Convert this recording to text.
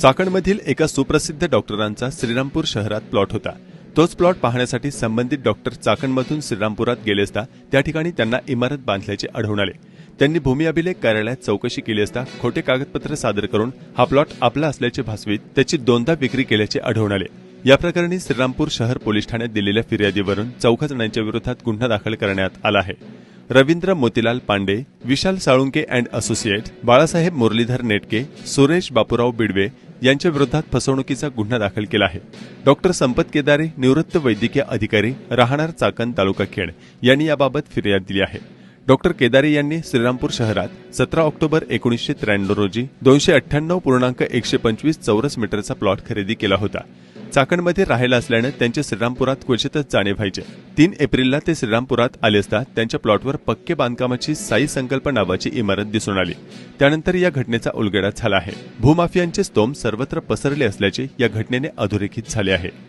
चाकणमधील एका सुप्रसिद्ध डॉक्टरांचा श्रीरामपूर शहरात प्लॉट होता. तोच प्लॉट पाहण्यासाठी संबंधित डॉक्टर चाकणमधून श्रीरामपुरात गेले असता त्या ठिकाणी त्यांना इमारत बांधल्याचे आढळून आले. त्यांनी भूमी अभिलेख कार्यालयात चौकशी केली असता खोटे कागदपत्र सादर करून हा प्लॉट आपला असल्याचे भासवीत त्याची दोनदा विक्री केल्याचे आढळून आले. या प्रकरणी श्रीरामपूर शहर पोलीस ठाण्यात दिलेल्या फिर्यादीवरून चौघा जणांच्या विरोधात गुन्हा दाखल करण्यात आला आहे. रवींद्र मोतीलाल पांडे विशाल साळुंके अँड असोसिएट बाळासाहेब मुरलीधर नेटके सुरेश बापूराव बिडवे यांच्या विरोधात फसवणुकीचा गुन्हा दाखल केला आहे. डॉक्टर संपत केदारे निवृत्त वैद्यकीय अधिकारी राहणार चाकण तालुका खेड यांनी याबाबत फिर्याद दिली आहे. डॉक्टर केदारे यांनी श्रीरामपूर शहरात सतरा ऑक्टोबर एकोणीसशे त्र्याण्णव रोजी दोनशे अठ्ठ्याण्णव पूर्णांक एकशे पंचवीस चौरस मीटरचा प्लॉट खरेदी केला होता. चाकणमध्ये राहायला असल्यानं त्यांचे श्रीरामपुरात क्वचितच जाणे व्हायचे. तीन एप्रिलला ते श्रीरामपुरात आले असता त्यांच्या प्लॉटवर पक्के बांधकामाची साई संकल्प नावाची इमारत दिसून आली. त्यानंतर या घटनेचा उलगडा झाला आहे. भूमाफियांचे स्तोम सर्वत्र पसरले असल्याचे या घटनेने अधोरेखित झाले आहे.